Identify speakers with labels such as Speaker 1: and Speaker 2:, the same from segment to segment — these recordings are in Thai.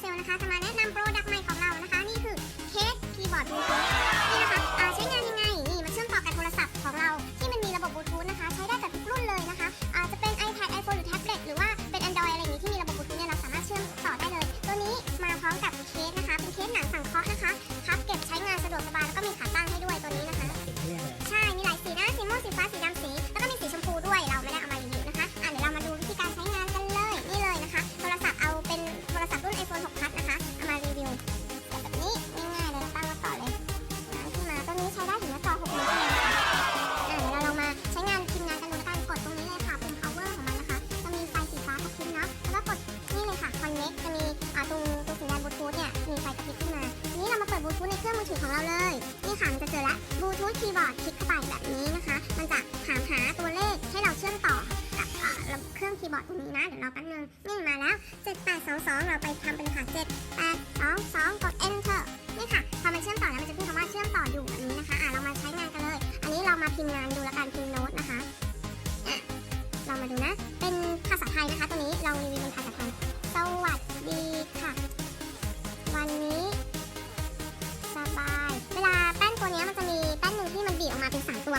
Speaker 1: เซลนะคะจะมาแนะนำโปรดักต์ องมือถือของเราเลย นี่ค่ะมันจะเจอและบลูทูธคีย์บอร์ดคลิกเข้าไปแบบนี้นะคะ มันจะถามหาตัวเลขให้เราเชื่อมต่อกับเครื่องคีย์บอร์ดตรงนี้นะ เดี๋ยวรอแป๊บนึง นี่มาแล้ว 7822 เราไปทำเป็นค่ะ 7822 กด enter นี่ค่ะ พอมันเชื่อมต่อแล้วมันจะขึ้นคำว่าเชื่อมต่ออยู่แบบนี้นะคะอะเรามาใช้งานกันเลย อันนี้เรามาพิมพ์งานดูแล้วกันพิมพ์โน้ตนะคะอะเรามาดูนะ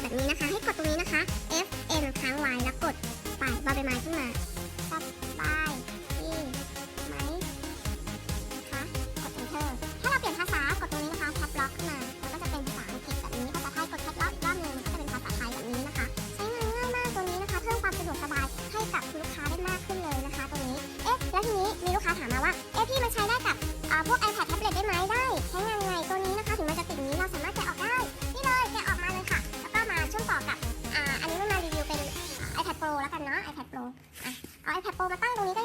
Speaker 1: แบบนี้นะคะ ให้กดตรงนี้นะคะ F N ค้างไว้แล้วกดไปบอใบไม้ขึ้นมาสบายดีไหมนะคะกด enter ถ้าเราเปลี่ยนภาษากดตรงนี้นะคะแท็บล็อกขึ้นมาแล้วก็จะเป็นภาษาอังกฤษแบบนี้ภาษาไทยกดแท็บล็อกอีกรอบหนึงมันก็จะเป็นภาษาไทยแบบนี้นะคะ ใช้งานง่ายมากตัวนี้นะคะ เพิ่มความสะดวกสบายให้กับคุณลูกค้าได้มากขึ้นเลยนะคะตัวนี้ เอ๊ะแล้วทีนี้มีลูกค้าถามมาว่า เอ๊ะพี่มันใช้ได้กับพวก iPad เอา iPad Pro มาตั้งตรงนี้ก็